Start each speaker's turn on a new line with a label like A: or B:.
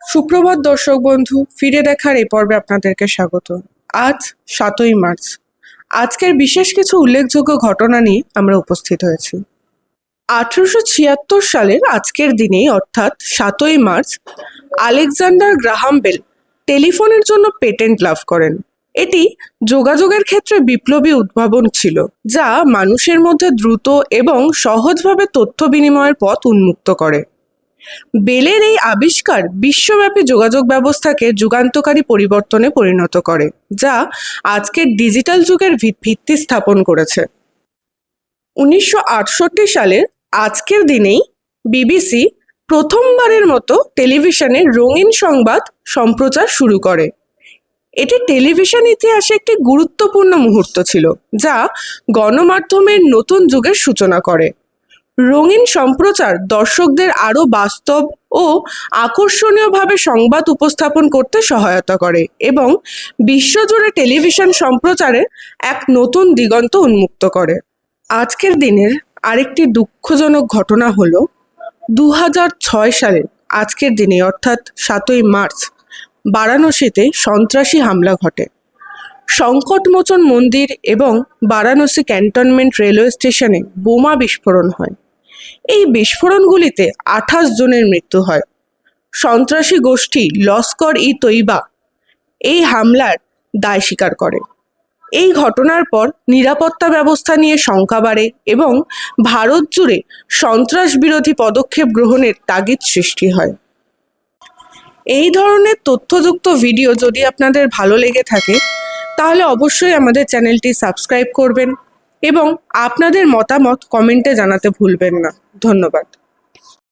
A: সুপ্রভাত দর্শক বন্ধু, ফিরে দেখার এই পর্বে আপনাদেরকে স্বাগত। আজ সাতই মার্চ। আজকের বিশেষ কিছু উল্লেখযোগ্য ঘটনা নিয়ে আমরা উপস্থিত হয়েছি। আঠারোশো ছিয়াত্তর সালের আজকের দিনেই, অর্থাৎ সাতই মার্চ, আলেকজান্ডার গ্রাহাম বেল টেলিফোনের জন্য পেটেন্ট লাভ করেন। এটি যোগাযোগের ক্ষেত্রে বিপ্লবী উদ্ভাবন ছিল, যা মানুষের মধ্যে দ্রুত এবং সহজভাবে তথ্য বিনিময়ের পথ উন্মুক্ত করে। বেলের এই আবিষ্কার বিশ্বব্যাপী যোগাযোগ ব্যবস্থাকে যুগান্তকারী পরিবর্তনে পরিণত করে, যা আজকের ডিজিটাল যুগের ভিত- ভিত্তি স্থাপন করেছে। উনিশশো আটষট্টি সালের আজকের দিনেই বিবিসি প্রথমবারের মতো টেলিভিশনে রঙিন সংবাদ সম্প্রচার শুরু করে। এটি টেলিভিশন ইতিহাসে একটি গুরুত্বপূর্ণ মুহূর্ত ছিল, যা গণমাধ্যমের নতুন যুগের সূচনা করে। রঙিন সম্প্রচার দর্শকদের আরও বাস্তব ও আকর্ষণীয়ভাবে সংবাদ উপস্থাপন করতে সহায়তা করে এবং বিশ্বজুড়ে টেলিভিশন সম্প্রচারে এক নতুন দিগন্ত উন্মুক্ত করে। আজকের দিনের আরেকটি দুঃখজনক ঘটনা হল দু সালের আজকের দিনে, অর্থাৎ সাতই মার্চ, বারাণসীতে সন্ত্রাসী হামলা ঘটে। সংকটমোচন মন্দির এবং বারাণসী ক্যান্টনমেন্ট রেলওয়ে স্টেশনে বোমা বিস্ফোরণ হয়। এই বিস্ফোরণগুলিতে আঠাশ জনের মৃত্যু হয়। সন্ত্রাসী গোষ্ঠী লস্কর ই তৈবা এই হামলার দায় স্বীকার করে। এই ঘটনার পর নিরাপত্তা ব্যবস্থা নিয়ে শঙ্কা বাড়ে এবং ভারত জুড়ে সন্ত্রাস বিরোধী পদক্ষেপ গ্রহণের তাগিদ সৃষ্টি হয়। এই ধরনের তথ্যযুক্ত ভিডিও যদি আপনাদের ভালো লেগে থাকে, তাহলে অবশ্যই আমাদের চ্যানেলটি সাবস্ক্রাইব করবেন এবং আপনাদের মতামত কমেন্টে জানাতে ভুলবেন না। ধন্যবাদ।